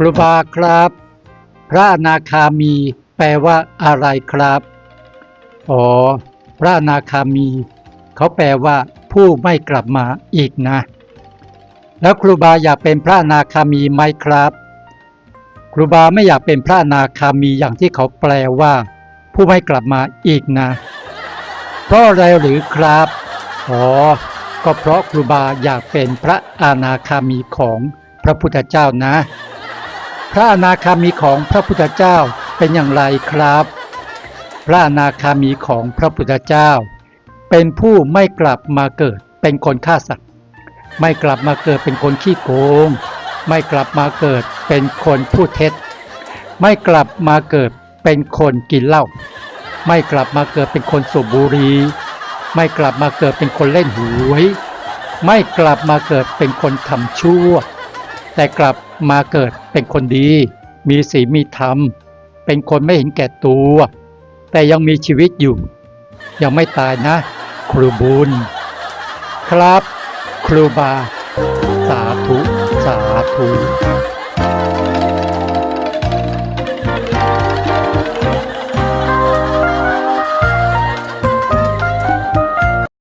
ครูบาครับ พระอนาคามีแปลว่าอะไรครับ อ๋อ พระอนาคามี เขาแปลว่า ผู้ไม่กลับมาอีกนะ แล้วครูบาอยากเป็นพระอนาคามีไหมครับ ครูบาไม่อยากเป็นพระอนาคามีอย่างที่เขาแปลว่า ผู้ไม่กลับมาอีกนะ เพราะอะไรหรือครับ อ๋อ ก็เพราะครูบาอยากเป็นพระอนาคามีของพระพุทธเจ้านะ พระอนาคามีของพระพุทธเจ้าเป็นอย่างไรครับ พระอนาคามีของพระพุทธเจ้า เป็นผู้ไม่กลับมาเกิดเป็นคนฆ่าสัตว์ ไม่กลับมาเกิดเป็นคนขี้โกง ไม่กลับมาเกิดเป็นคนพูดเท็จ ไม่กลับมาเกิดเป็นคนกินเหล้า ไม่กลับมาเกิดเป็นคนสูบบุหรี่ ไม่กลับมาเกิดเป็นคนเล่นหวย ไม่กลับมาเกิดเป็นคนทำชั่ว แต่กลับ มาเกิดเป็นคนดี มีศีลมีธรรม เป็นคนไม่เห็นแก่ตัว แต่ยังมีชีวิตอยู่ ยังไม่ตายนะ ครูบุญ ครับ ครูบา สาธุ สาธุ